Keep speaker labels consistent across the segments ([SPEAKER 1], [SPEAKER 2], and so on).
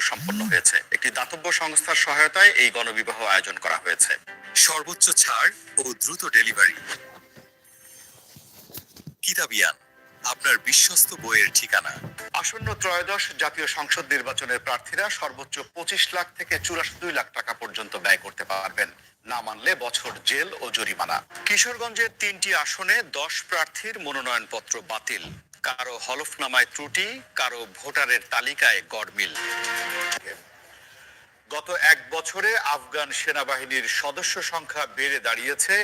[SPEAKER 1] সম্পন্ন হয়েছে। একটি দাতব্য সংস্থার সহায়তায় এই গণবিবাহ আয়োজন করা হয়েছে।
[SPEAKER 2] সর্বোচ্চ ছাড় ও দ্রুত ডেলিভারি। কিতাবিয়ান, আপনার বিশ্বস্ত বইয়ের ঠিকানা।
[SPEAKER 1] আসন্ন ত্রয়োদশ জাতীয় সংসদ নির্বাচনের প্রার্থীরা সর্বোচ্চ পঁচিশ লাখ থেকে চুরাশি দুই লাখ টাকা পর্যন্ত ব্যয় করতে পারবেন। না মানলে বছর জেল ও জরিমানা। কিশোরগঞ্জের তিনটি আসনে দশ প্রার্থীর মনোনয়নপত্র বাতিল। কারও হলফনামায় ত্রুটি, কারও ভোটারের তালিকায় গড়মিল। গত এক বছরে আফগান সেনাবাহিনীর সদস্য সংখ্যা বেড়ে দাঁড়িয়েছে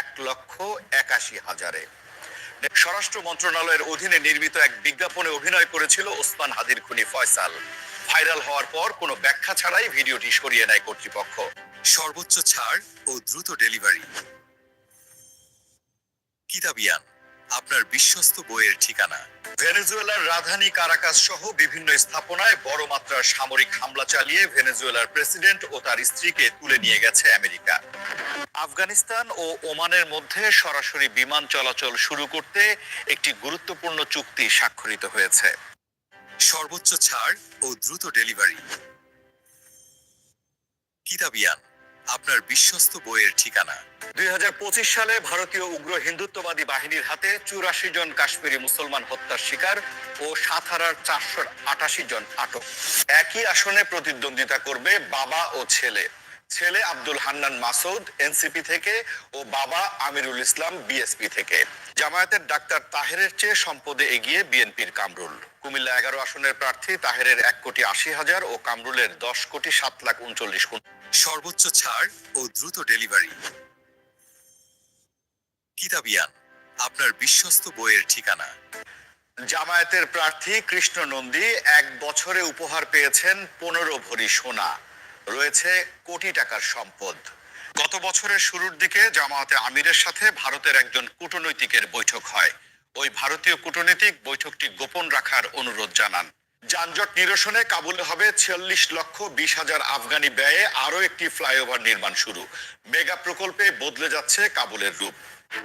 [SPEAKER 1] এক লক্ষ একাশি হাজারে। স্বরাষ্ট্র মন্ত্রণালয়ের অধীনে নির্মিত এক বিজ্ঞাপনে অভিনয় করেছিল ওসমান হাদির খুনি ফয়সাল। ভাইরাল হওয়ার পর কোনো ব্যাখ্যা ছাড়াই ভিডিওটি সরিয়ে নেয় কর্তৃপক্ষ।
[SPEAKER 2] সর্বোচ্চ ছাড় ও দ্রুত ডেলিভারি। কিতাবিয়ান। আপনার বিশ্বস্ত বইয়ের ঠিকানা।
[SPEAKER 1] ভেনেজুয়েলার রাজধানী কারাকাস সহ বিভিন্ন স্থাপনায় বড় মাত্রার সামরিক হামলা চালিয়ে ভেনেজুয়েলার প্রেসিডেন্ট ও তার স্ত্রীকে তুলে নিয়ে গেছে আমেরিকা। আফগানিস্তান ও ওমানের মধ্যে সরাসরি বিমান চলাচল শুরু করতে একটি গুরুত্বপূর্ণ চুক্তি স্বাক্ষরিত হয়েছে।
[SPEAKER 2] সর্বোচ্চ ছাড় ও দ্রুত ডেলিভারি। কিতাবিয়ান। আপনার বিশ্বস্ত বইয়ের ঠিকানা।
[SPEAKER 1] দুই সালে ভারতীয় উগ্র হিন্দুত্ববাদী বাহিনীর হাতে চুরাশি জন কাশ্মীরি মুসলমান হত্যার শিকার ও সাত হাজার চারশো আটাশি জন আটক। একই আসনে প্রতিদ্বন্দ্বিতা করবে বাবা ও ছেলে। ছেলে আব্দুল হান্নান মাসুদ, এনসিপি থেকে, ও বাবা আমিরুল ইসলাম, বিএসপি থেকে। জামায়াতের ডাক্তার তাহেরের চেয়ে সম্পদে এগিয়ে বিএনপির কামরুল। কুমিল্লা এগারো আসনের প্রার্থী তাহেরের এক কোটি আশি হাজার ও কামরুলের দশ কোটি সাত লাখ উনচল্লিশ
[SPEAKER 2] সর্বোচ্চ ছাড় ও দ্রুত ডেলিভারি। কিতাবিয়ান, আপনার বিশ্বস্ত বইয়ের ঠিকানা।
[SPEAKER 1] জামায়াতের প্রার্থী কৃষ্ণ নন্দী এক বছরে উপহার পেয়েছেন পনেরো ভরি সোনা। রয়েছে কোটি টাকার সম্পদ। গত বছরের শুরুর দিকে জামায়াতে আমিরের সাথে ভারতের একজন কূটনৈতিকের বৈঠক হয়। ওই ভারতীয় কূটনীতিক বৈঠকটি গোপন রাখার অনুরোধ জানান। যানজট নিরসনে কাবুলে হবে ছিয়াল্লিশ লক্ষ বিশ হাজার আফগানি ব্যয়ে আরও একটি ফ্লাইওভার নির্মাণ শুরু। মেগা প্রকল্পে বদলে যাচ্ছে কাবুলের রূপ।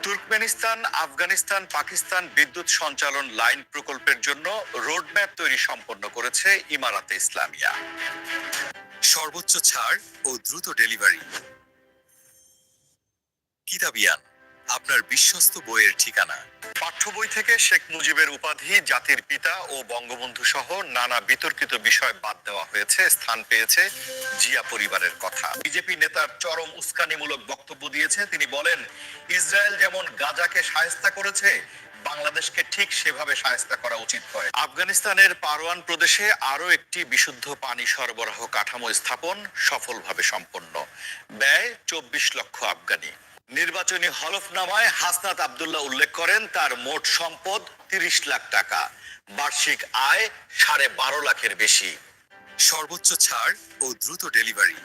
[SPEAKER 1] তুর্কমেনিস্তান, আফগানিস্তান, পাকিস্তান বিদ্যুৎ সঞ্চালন লাইন প্রকল্পের জন্য রোডম্যাপ তৈরি সম্পন্ন করেছে ইমারাতে ইসলামিয়া।
[SPEAKER 2] সর্বোচ্চ ছাড় ও দ্রুত ডেলিভারি। কিতাবিয়ান। আপনার বিশ্বস্ত বইয়ের ঠিকানা।
[SPEAKER 1] পাঠ্য বই থেকে শেখ মুজিবের উপাধি, জাতির পিতা ও বঙ্গবন্ধু সহ নানা বিতর্কিত বিষয় বাদ দেওয়া হয়েছে, স্থান পেয়েছে জিয়া পরিবারের কথা। বিজেপি নেতার চরম উস্কানিমূলক বক্তব্য দিয়েছে। তিনি বলেন, ইসরায়েল যেমন গাজাকে সায়স্তা করেছে, বাংলাদেশকে ঠিক সেভাবে সায়স্তা করা উচিত হয় আফগানিস্তানের পারওয়ান প্রদেশে আরও একটি বিশুদ্ধ পানি সরবরাহ কাঠামো স্থাপন সফলভাবে সম্পন্ন। ব্যয় চব্বিশ লক্ষ আফগানি। নির্বাচনী হলফনামায় হাসনাত আব্দুল্লাহ উল্লেখ করেন, তার মোট সম্পদ তিরিশ লাখ টাকা। বার্ষিক আয় সাড়ে বারো লাখের বেশি।
[SPEAKER 2] সর্বোচ্চ ছাড় ও দ্রুত ডেলিভারি।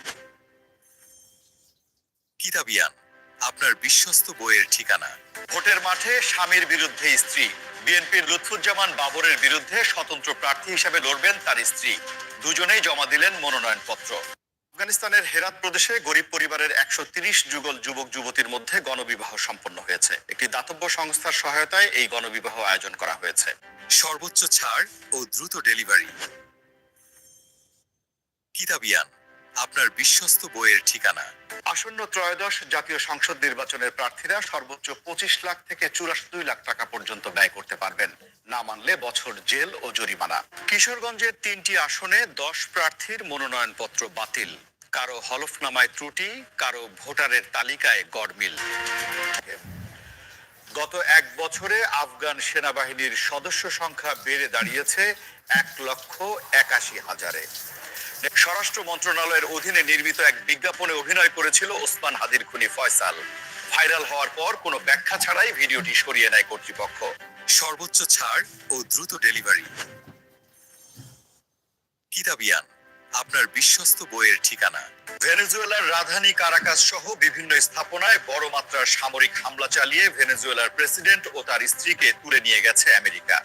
[SPEAKER 2] কিতাবিয়ান, আপনার বিশ্বস্ত বইয়ের ঠিকানা।
[SPEAKER 1] ভোটের মাঠে স্বামীর বিরুদ্ধে স্ত্রী। বিএনপির লুৎফুজ্জামান বাবরের বিরুদ্ধে স্বতন্ত্র প্রার্থী হিসেবে লড়বেন তার স্ত্রী। দুজনেই জমা দিলেন মনোনয়নপত্র। আফগানিস্তানের হেরাত প্রদেশে গরিব পরিবারের একশো তিরিশ যুগল যুবক যুবতীর মধ্যে গণবিবাহ সম্পন্ন হয়েছে। একটি দাতব্য সংস্থার সহায়তায় এই গণবিবাহ আয়োজন করা হয়েছে।
[SPEAKER 2] সর্বোচ্চ ছাড় ও দ্রুত ডেলিভারি। কিতাবিয়ান, আপনার বিশ্বস্ত বইয়ের ঠিকানা।
[SPEAKER 1] আসন্ন ত্রয়োদশ জাতীয় সংসদ নির্বাচনের প্রার্থীরা সর্বোচ্চ পঁচিশ লাখ থেকে চুরাশি লাখ টাকা পর্যন্ত ব্যয় করতে পারবেন। না মানলে বছর জেল ও জরিমানা। কিশোরগঞ্জের তিনটি আসনে দশ প্রার্থীর মনোনয়নপত্র বাতিল। কারও হলফনামায় ত্রুটি, কারও ভোটারের তালিকায় গড়মিল। গত এক বছরে আফগান সেনাবাহিনীর সদস্য সংখ্যা বেড়ে দাঁড়িয়েছে এক লক্ষ একাশি হাজারে। স্বরাষ্ট্র মন্ত্রণালয়ের অধীনে নির্মিত এক বিজ্ঞাপনে অভিনয় করেছিল ওসমান হাদির খুনি ফয়সাল। ভাইরাল হওয়ার পর কোনো ব্যাখ্যা ছাড়াই ভিডিওটি সরিয়ে নেয় কর্তৃপক্ষ।
[SPEAKER 2] সর্বোচ্চ ছাড় ও দ্রুত ডেলিভারি। কিতাবিয়ান, আপনার বিশ্বস্ত বইয়ের ঠিকানা।
[SPEAKER 1] ভেনেজুয়েলার রাজধানী কারাকাস সহ বিভিন্ন স্থাপনায় বড় মাত্রার সামরিক হামলা চালিয়ে ভেনেজুয়েলার প্রেসিডেন্ট ও তার স্ত্রীকে তুলে নিয়ে গেছে আমেরিকা।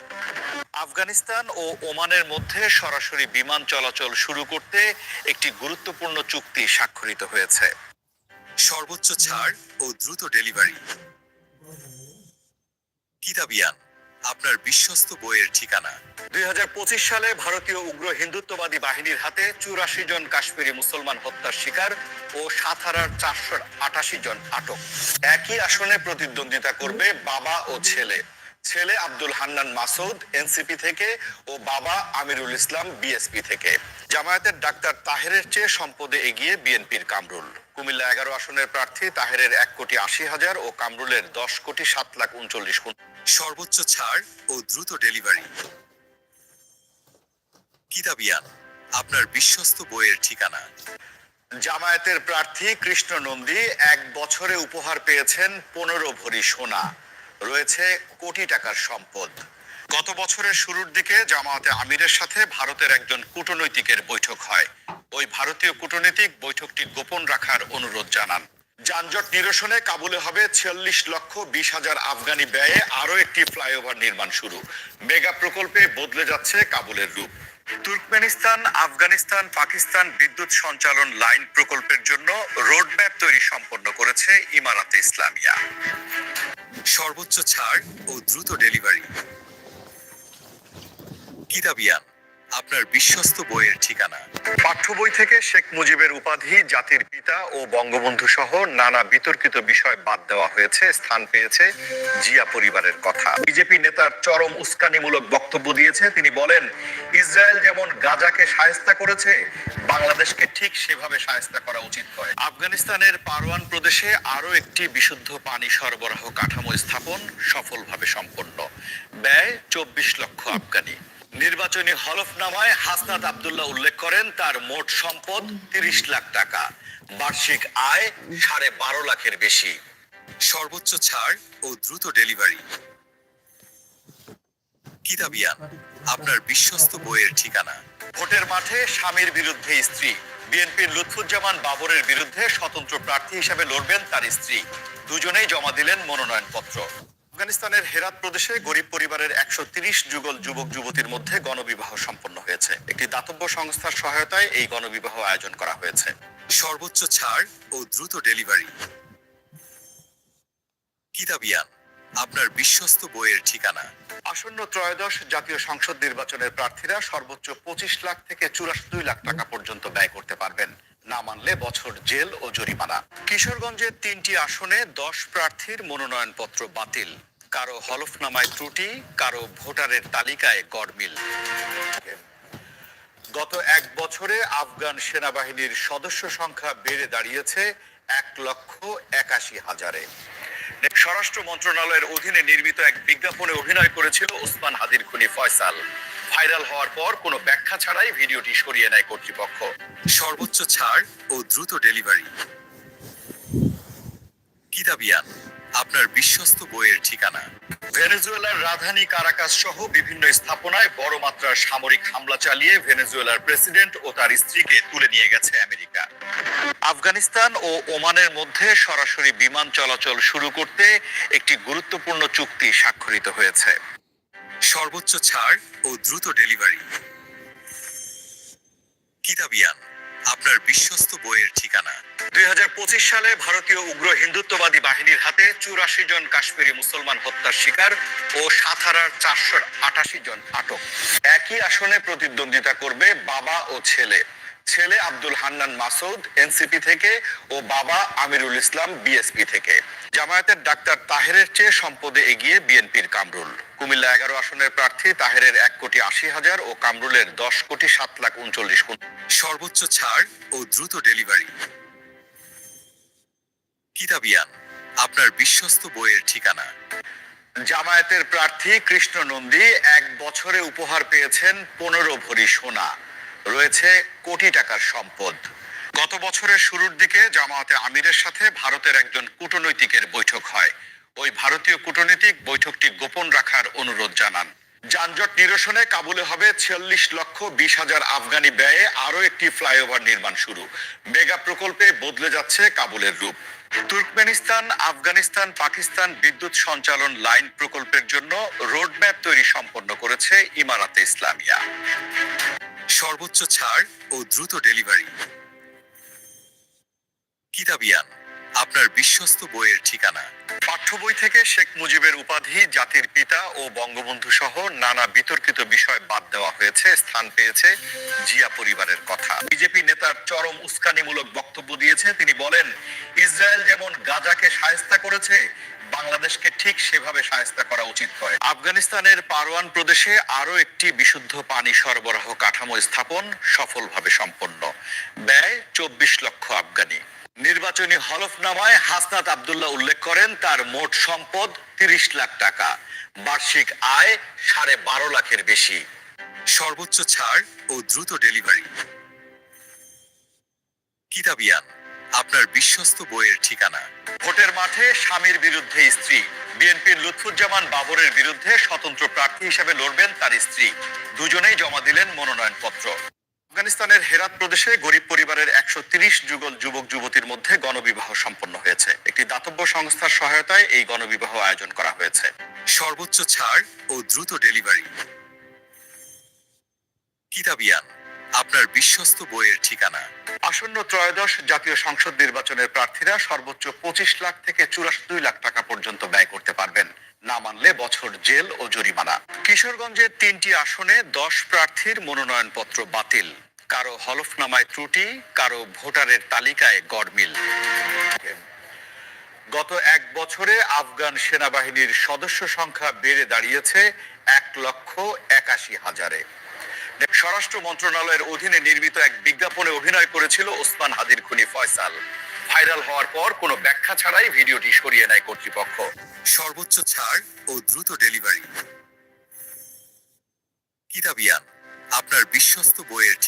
[SPEAKER 1] আফগানিস্তান ও ওমানের মধ্যে সরাসরি বিমান চলাচল শুরু করতে একটি গুরুত্বপূর্ণ চুক্তি স্বাক্ষরিত হয়েছে।
[SPEAKER 2] সর্বোচ্চ ছাড় ও দ্রুত ডেলিভারি। কিতাবিয়ান আপনার বিশ্বস্ত বইয়ের ঠিকানা।
[SPEAKER 1] দুই হাজার পঁচিশ সালে ভারতীয় উগ্র হিন্দুত্ববাদী বাহিনীর হাতে চুরাশি জন কাশ্মীরি মুসলমান হত্যার শিকার ও সাত হাজার চারশো আটাশি জন আটক। একই আসনে প্রতিদ্বন্দ্বিতা করবে বাবা ও ছেলে। ছেলে আব্দুল হান্নান মাসুদ, এনসিপি থেকে, ও বাবা আমিরুল ইসলাম, বিএসপি থেকে। জামায়াতের ডাক্তার তাহেরের চেয়ে সম্পদে এগিয়ে বিএনপির কামরুল। কুমিল্লা এগারো আসনের প্রার্থী তাহেরের এক কোটি আশি হাজার ও কামরুলের দশ কোটি সাত লাখ উনচল্লিশ
[SPEAKER 2] সর্বোচ্চ ছাড় ও দ্রুত ডেলিভারি। কিতাবিয়ান আপনার বিশ্বস্ত বইয়ের ঠিকানা।
[SPEAKER 1] জামায়াতের প্রার্থী কৃষ্ণ নন্দী এক বছরে উপহার পেয়েছেন পনেরো ভরি সোনা। রয়েছে কোটি টাকার সম্পদ। গত বছরের শুরুর দিকে জামায়াতে আমিরের সাথে ভারতের একজন কূটনৈতিকের বৈঠক হয়। ওই ভারতীয় কূটনীতিক বৈঠকটি গোপন রাখার অনুরোধ জানান। যানজট নিরসনে কাবুলে হবে ছিয়াল্লিশ লক্ষ বিশ হাজার আফগানি ব্যয়ে আরও একটি ফ্লাইওভার নির্মাণ শুরু। মেগা প্রকল্পে বদলে যাচ্ছে কাবুলের রূপ। তুর্কমেনিস্তান, আফগানিস্তান, পাকিস্তান বিদ্যুৎ সঞ্চালন লাইন প্রকল্পের জন্য রোডম্যাপ তৈরি সম্পন্ন করেছে ইমারাতে ইসলামিয়া।
[SPEAKER 2] সর্বোচ্চ ছাড় ও দ্রুত ডেলিভারি। কিতাবিয়ান। আপনার বিশ্বস্ত বইয়ের ঠিকানা।
[SPEAKER 1] পাঠ্য বই থেকে শেখ মুজিবের উপাধি, জাতির পিতা ও বঙ্গবন্ধু সহ নানা বিতর্কিত বিষয় বাদ দেওয়া হয়েছে, স্থান পেয়েছে জিয়া পরিবারের কথা। বিজেপি নেতার চরম উস্কানিমূলক বক্তব্য দিয়েছে। তিনি বলেন, ইসরায়েল যেমন গাজাকে সায়স্তা করেছে, বাংলাদেশকে ঠিক সেভাবে সায়স্তা করা উচিত নয়। আফগানিস্তানের পারওয়ান প্রদেশে আরও একটি বিশুদ্ধ পানি সরবরাহ কাঠামো স্থাপন সফলভাবে সম্পন্ন। ব্যয় চব্বিশ লক্ষ আফগানি। নির্বাচনী হলফনামায় হাসনাত আব্দুল্লাহ উল্লেখ করেন, তার মোট সম্পদ তিরিশ লাখ টাকা। বার্ষিক আয় সাড়ে বারো লাখের বেশি।
[SPEAKER 2] সর্বোচ্চ ছাড় ও দ্রুত ডেলিভারি। কিতাবিয়ান আপনার বিশ্বস্ত বইয়ের ঠিকানা।
[SPEAKER 1] ভোটের মাঠে স্বামীর বিরুদ্ধে স্ত্রী। বিএনপির লুৎফুজ্জামান বাবরের বিরুদ্ধে স্বতন্ত্র প্রার্থী হিসেবে লড়বেন তার স্ত্রী। দুজনেই জমা দিলেন মনোনয়নপত্র। আফগানিস্তানের হেরাত প্রদেশে গরিব পরিবারের একশো যুগল যুবক যুবতীর মধ্যে গণবিবাহ সম্পন্ন হয়েছে। একটি দাতব্য সংস্থার সহায়তায় এই গণবিবাহ আয়োজন করা হয়েছে।
[SPEAKER 2] সর্বোচ্চ ছাড় ও দ্রুত ডেলিভারি। কিতাবিয়ান আপনার বিশ্বস্ত বইয়ের ঠিকানা।
[SPEAKER 1] আসন্ন ত্রয়োদশ জাতীয় সংসদ নির্বাচনের প্রার্থীরা সর্বোচ্চ পঁচিশ লাখ থেকে চুরাশি লাখ টাকা পর্যন্ত ব্যয় করতে পারবেন। না মানলে বছর জেল ও জরিমানা। কিশোরগঞ্জের তিনটি আসনে দশ প্রার্থীর মনোনয়নপত্র বাতিল। কারও হলফনামায় ত্রুটি, কারও ভোটারের তালিকায় গড়মিল। গত এক বছরে আফগান সেনাবাহিনীর সদস্য সংখ্যা বেড়ে দাঁড়িয়েছে এক লক্ষ একাশি হাজারে। স্বরাষ্ট্র মন্ত্রণালয়ের অধীনে নির্মিত এক বিজ্ঞাপনে অভিনয় করেছিল ওসমান হাদির খুনি ফয়সাল। ভাইরাল হওয়ার পর কোনো ব্যাখ্যা ছাড়াই ভিডিওটি সরিয়ে নেয় কর্তৃপক্ষ।
[SPEAKER 2] সর্বোচ্চ ছাড় ও দ্রুত ডেলিভারি। কিতাবিয়ান। আপনার বিশ্বস্ত বইয়ের ঠিকানা।
[SPEAKER 1] ভেনেজুয়েলার রাজধানী কারাকাস সহ বিভিন্ন স্থাপনায় বড় মাত্রার সামরিক হামলা চালিয়ে ভেনেজুয়েলার প্রেসিডেন্ট ও তার স্ত্রীকে তুলে নিয়ে গেছে আমেরিকা। আফগানিস্তান ও ওমানের মধ্যে সরাসরি বিমান চলাচল শুরু করতে একটি গুরুত্বপূর্ণ চুক্তি স্বাক্ষরিত হয়েছে।
[SPEAKER 2] সর্বোচ্চ ছাড় ও দ্রুত ডেলিভারি। কিতাবিয়ান, আপনার বিশ্বস্ত বইয়ের ঠিকানা।
[SPEAKER 1] দুই হাজার পঁচিশ সালে ভারতীয় উগ্র হিন্দুত্ববাদী বাহিনীর হাতে চুরাশি জন কাশ্মীরি মুসলমান হত্যার শিকার ও সাত হাজার চারশো আটাশি জন আটক। একই আসনে প্রতিদ্বন্দ্বিতা করবে বাবা ও ছেলে। ছেলে আব্দুল হান্নান মাসুদ, এনসিপি থেকে, ও বাবা আমিরুল ইসলাম, বিএসপি থেকে। জামায়াতের ডাক্তার তাহেরের চেয়ে সম্পদে এগিয়ে বিএনপির কামরুল। কুমিল্লা এগারো আসনের প্রার্থী তাহেরের এক কোটি আশি হাজার ও কামরুলের দশ কোটি সাত লাখ উনচল্লিশ
[SPEAKER 2] সর্বোচ্চ ছাড় ও দ্রুত ডেলিভারি। কিতাবিয়ান, আপনার বিশ্বস্ত বইয়ের ঠিকানা।
[SPEAKER 1] জামায়াতের প্রার্থী কৃষ্ণ নন্দী এক বছরে উপহার পেয়েছেন পনেরো ভরি সোনা। রয়েছে কোটি টাকার সম্পদ। গত বছরের শুরুর দিকে জামায়াতে আমিরের সাথে ভারতের একজন কূটনৈতিকের বৈঠক হয়। ওই ভারতীয় কূটনীতিক বৈঠকটি গোপন রাখার অনুরোধ জানান। যানজট নিরসনে কাবুলে হবে ছিয়াল্লিশ লক্ষ বিশ হাজার আফগানি ব্যয়ে আরও একটি ফ্লাইওভার নির্মাণ শুরু। মেগা প্রকল্পে বদলে যাচ্ছে কাবুলের রূপ। তুর্কমেনিস্তান, আফগানিস্তান, পাকিস্তান বিদ্যুৎ সঞ্চালন লাইন প্রকল্পের জন্য রোডম্যাপ তৈরি সম্পন্ন করেছে ইমারাতে ইসলামিয়া।
[SPEAKER 2] সর্বোচ্চ ছাড় ও দ্রুত ডেলিভারি। কিতাবিয়ান। আপনার বিশ্বস্ত বইয়ের ঠিকানা।
[SPEAKER 1] পাঠ্য বই থেকে শেখ মুজিবের উপাধি, জাতির পিতা ও বঙ্গবন্ধু সহ নানা বিতর্কিত বিষয় বাদ দেওয়া হয়েছে, স্থান পেয়েছে জিয়া পরিবারের কথা। বিজেপি নেতার চরম উস্কানিমূলক বক্তব্য দিয়েছে। তিনি বলেন, ইসরায়েল যেমন গাজাকে সায়স্তা করেছে, বাংলাদেশকে ঠিক সেভাবে সায়স্তা করা উচিত হয় আফগানিস্তানের পারওয়ান প্রদেশে আরও একটি বিশুদ্ধ পানি সরবরাহ কাঠামো স্থাপন সফলভাবে সম্পন্ন। ব্যয় চব্বিশ লক্ষ আফগানি। নির্বাচনী হলফনামায় হাসনাত আব্দুল্লাহ উল্লেখ করেন, তার মোট সম্পদ তিরিশ লাখ টাকা। বার্ষিক আয় সাড়ে বারো লাখের বেশি।
[SPEAKER 2] সর্বোচ্চ ছাড় ও দ্রুত ডেলিভারি। কিতাবিয়ান, আপনার বিশ্বস্ত বইয়ের ঠিকানা।
[SPEAKER 1] ভোটের মাঠে স্বামীর বিরুদ্ধে স্ত্রী। বিএনপির লুৎফুজ্জামান বাবরের বিরুদ্ধে স্বতন্ত্র প্রার্থী হিসেবে লড়বেন তার স্ত্রী। দুজনেই জমা দিলেন মনোনয়নপত্র। আফগানিস্তানের হেরাত প্রদেশে গরিব পরিবারের একশো তিরিশ যুগল যুবক যুবতীর মধ্যে গণবিবাহ সম্পন্ন হয়েছে। একটি দাতব্য সংস্থার সহায়তায় এই গণবিবাহ আয়োজন করা হয়েছে।
[SPEAKER 2] সর্বোচ্চ ছাড় ও দ্রুত ডেলিভারি। কিতাবিয়ান। আপনার বিশ্বস্ত বইয়ের ঠিকানা।
[SPEAKER 1] আসন্ন ত্রয়োদশ জাতীয় সংসদ নির্বাচনের প্রার্থীরা সর্বোচ্চ পঁচিশ লাখ থেকে চুরাশি দুই লাখ টাকা পর্যন্ত ব্যয় করতে পারবেন। না মানলে বছর জেল ও জরিমানা। কিশোরগঞ্জের তিনটি আসনে দশ প্রার্থীর মনোনয়নপত্র বাতিল। কারও হলফনামায় ত্রুটি, কারও ভোটারের তালিকায় গড়মিল। গত এক বছরে আফগান সেনাবাহিনীর সদস্য সংখ্যা বেড়ে দাঁড়িয়েছে এক লক্ষ একাশি হাজারে। স্বরাষ্ট্র মন্ত্রণালয়ের অধীনে নির্মিত এক বিজ্ঞাপনে অভিনয় করেছিল ওসমান হাদির খুনি ফয়সাল। ভাইরাল হওয়ার পর কোনো ব্যাখ্যা ছাড়াই ভিডিওটি সরিয়ে নেয় কর্তৃপক্ষ।
[SPEAKER 2] সর্বোচ্চ ছাড় ও দ্রুত ডেলিভারি। কিতাবিয়ান, আপনার বিশ্বস্ত বইয়ের